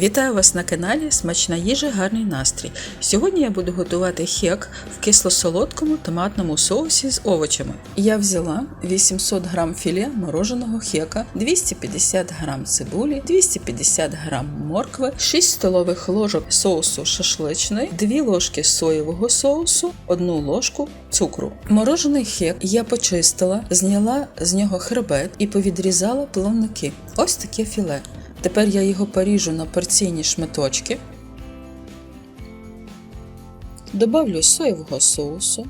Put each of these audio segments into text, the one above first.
Вітаю вас на каналі Смачна їжа, гарний настрій. Сьогодні я буду готувати хек в кисло-солодкому томатному соусі з овочами. Я взяла 800 г філе мороженого хека, 250 г цибулі, 250 г моркви, 6 столових ложок соусу шашличний, 2 ложки соєвого соусу, 1 ложку цукру. Морожений хек я почистила, зняла з нього хребет і повідрізала плавники. Ось таке філе. Тепер я його поріжу на порційні шматочки. Добавлю соєвого соусу.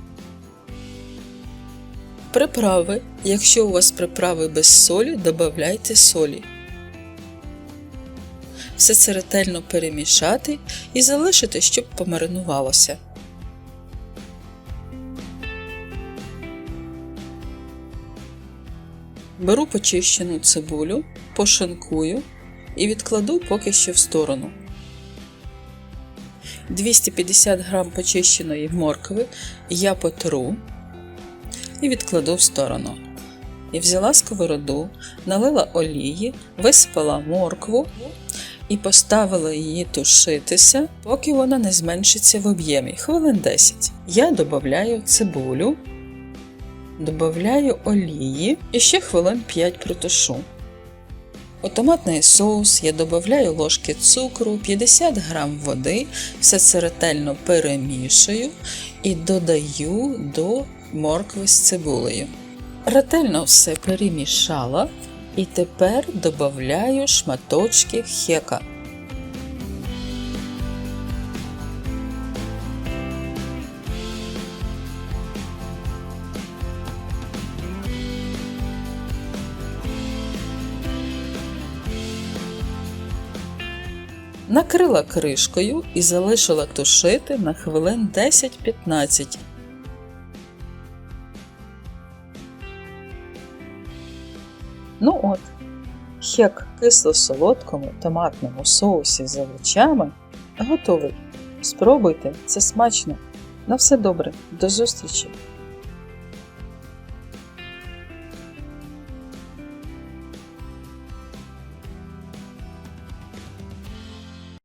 Приправи. Якщо у вас приправи без солі, додавайте солі. Все це ретельно перемішати і залишити, щоб помаринувалося. Беру почищену цибулю, пошинкую і відкладу поки що в сторону. 250 г почищеної моркви я потру і відкладу в сторону. І взяла сковороду, налила олії, висипала моркву і поставила її тушитися, поки вона не зменшиться в об'ємі хвилин 10. Я додаю цибулю, додаю олії і ще хвилин 5 протушу. У томатний соус я додаю ложки цукру, 50 г води, все це ретельно перемішую і додаю до моркви з цибулею. Ретельно все перемішала і тепер додаю шматочки хека. Накрила кришкою і залишила тушити на хвилин 10-15. Ну от, хек кисло-солодкому томатному соусі з овочами готовий. Спробуйте, це смачно. На все добре, до зустрічі!